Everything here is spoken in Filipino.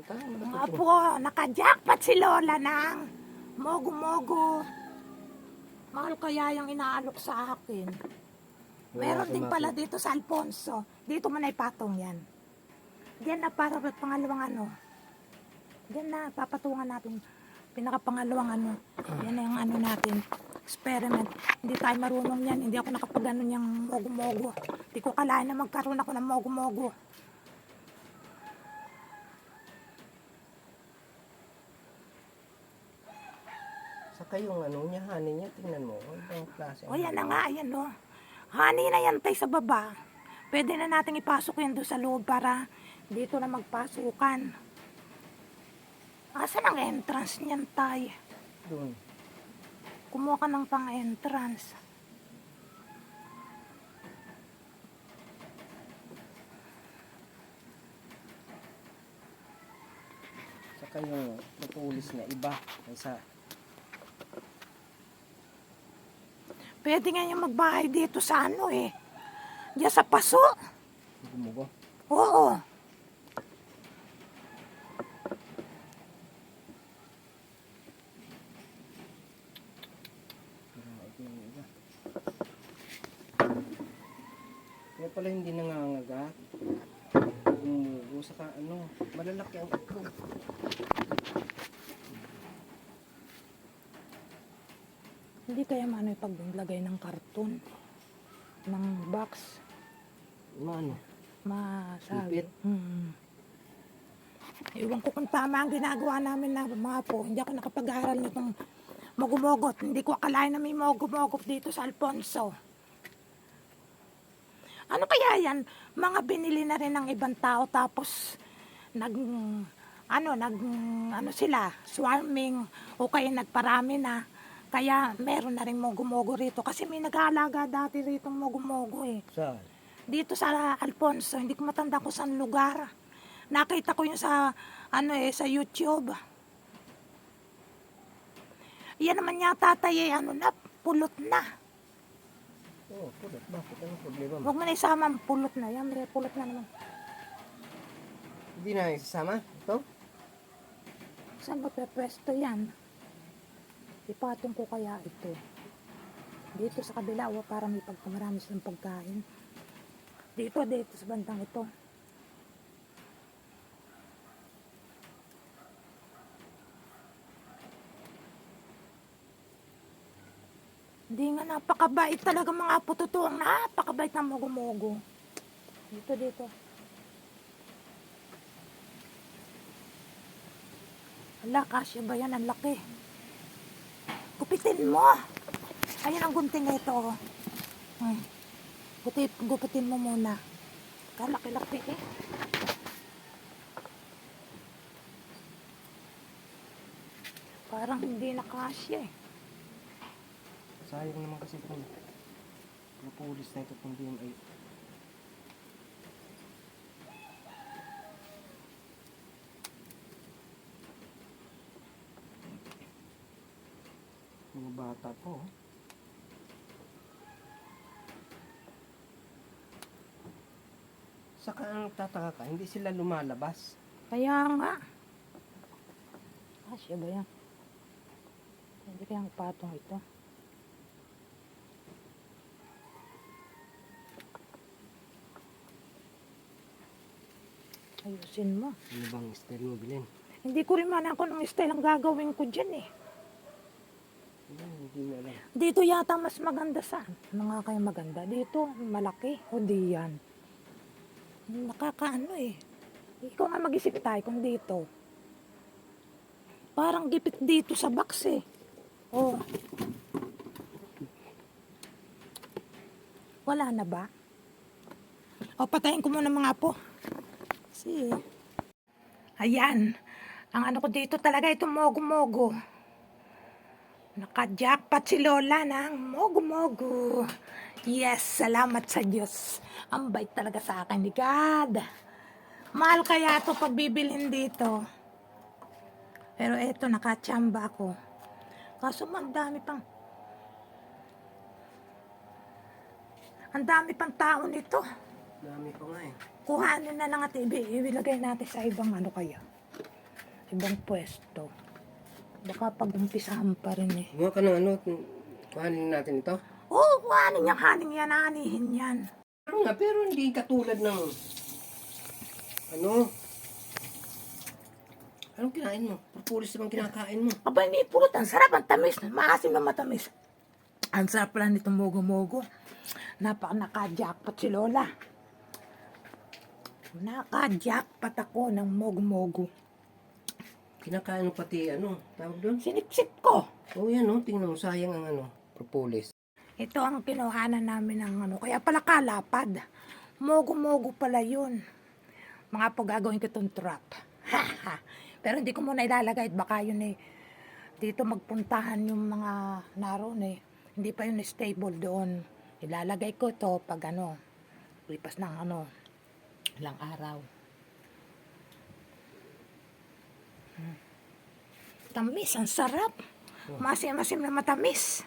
Punta, Mga malapit po, nakajackpot si Lola ng mogo-mogo. Mahal kaya yung inaalok sa akin. Meron din pala dito sa Alfonso. Dito mo na ipatong yan. Diyan na para pangalawang ano. Diyan na, papatungan natin. Pinakapangalawang ano. Yan na yung ano natin. Experiment. Hindi tayo marunong yan. Hindi ako nakapag ano yung mogo-mogo. Hindi ko kalain na magkaroon ako ng mogo-mogo. Saka yung ano niya, honey niya, tingnan mo. Bang klase? O yan na nga, ayan o. Honey na yan tay sa baba. Pwede na natin ipasok yan doon sa loob para dito na magpasukan. Asan ang entrance niyan tay? Doon. Kumuha ka ng pang-entrance. Saka yung pupulis na iba. Kaysa, Pwede nga yung magbahay dito sa ano eh. Diyan sa paso. gumugo. Oo. Kaya pala hindi nangangagat. Gumugo. Saka ano, malalaki ang itlog. Hindi kaya maano yung paglagay ng karton. Ng box. Ano? Masabi. Hmm. Iwan ko kung tama ang ginagawa namin na mga po. Hindi ako nakapag-aaral nitong mogumogot. Hindi ko akalain na may mogumogot dito sa Alfonso. Ano kaya yan? Mga binili na rin ng ibang tao tapos nag ano nag ano sila swarming o kaya nagparami na kaya meron na rin mogo-mogo rito kasi may nag-aalaga dati rito mogo-mogo eh Saan? dito sa Alfonso, hindi ko matanda kung saan lugar. Nakita ko yun sa, ano eh, sa YouTube. Yan naman yata tayo, eh, ano na, pulot na. Oo, oh, pulot. Bakit? Anong problema mo? Huwag mo na isama ang pulot na. Yan, may pulot na naman. Hindi na isasama? Ito? Saan ba pwesto yan? Ipatong ko kaya ito. Dito sa kabila, o para may pagkamarami silang pagkain. Dito, dito sa bandang ito. Hindi nga napakabait talaga mga pututuang napakabait ng mogo-mogo. Dito, dito. Ala, kasya ba yan? Ang laki. Gupitin mo. Ayan ang gunting na ito. Oh. Hmm. Gupit, gupitin mo muna. Kalaki-laki eh. Parang hindi na kasya eh. Sayang naman kasi kung napulis na ito kung di mga bata po. Saka ang tataka ka, hindi sila lumalabas. Kaya nga. Kasya ba yan? Hindi kayang patong ito. Ayusin mo. Ano bang style mo bilhin? Hindi ko rin man ako ng style ang gagawin ko dyan eh. Hmm, hindi mo alam. Dito yata mas maganda saan? Ano nga kaya maganda? Dito, malaki. O di yan. Nakakaano eh. Ikaw nga mag-isip tayo kung dito. Parang gipit dito sa box eh. Oh. Wala na ba? O, patayin ko muna mga po. Si. Ayan. Ang ano ko dito talaga, itong mogo-mogo. Naka-jackpot si Lola ng mogo-mogo. Yes, salamat sa Diyos. Ang bait talaga sa akin ni God. Mahal kaya ito pag bibilhin dito. Pero eto, nakachamba ako. Kaso ang dami pang... Ang dami pang tao nito. Dami pa nga eh. Kuhanin na lang at ibi- ilagay natin sa ibang ano kaya. ibang pwesto. Baka pag-umpisahan pa rin eh. Gumawa ka ng ano, kuhanin natin ito. Oo, oh, kuhanin yung haning yan, anihin yan. Ano nga, pero hindi katulad ng, ano, anong kinain mo? Propolis naman kinakain mo. Aba, may pulot. Ang sarap, ang tamis. Maasim na matamis. Ang sarap pala nitong mogo-mogo. Napaka naka-jackpot si Lola. Naka-jackpot ako ng mogo-mogo. Kinakain mo pati, ano, tawag doon? Sinipsip ko. Oo yan, no? Tingnan mo, sayang ang ano, propolis. Ito ang kinuhanan namin ng ano. Kaya pala kalapad. Mogo-mogo pala yun. Mga po gagawin ko itong trap. Pero hindi ko muna ilalagay. Baka yun eh. Dito magpuntahan yung mga naroon eh. Hindi pa yun stable doon. Ilalagay ko ito pag ano. Lipas ng ano. Ilang araw. Hmm. Tamis, ang sarap. Masim-masim na matamis.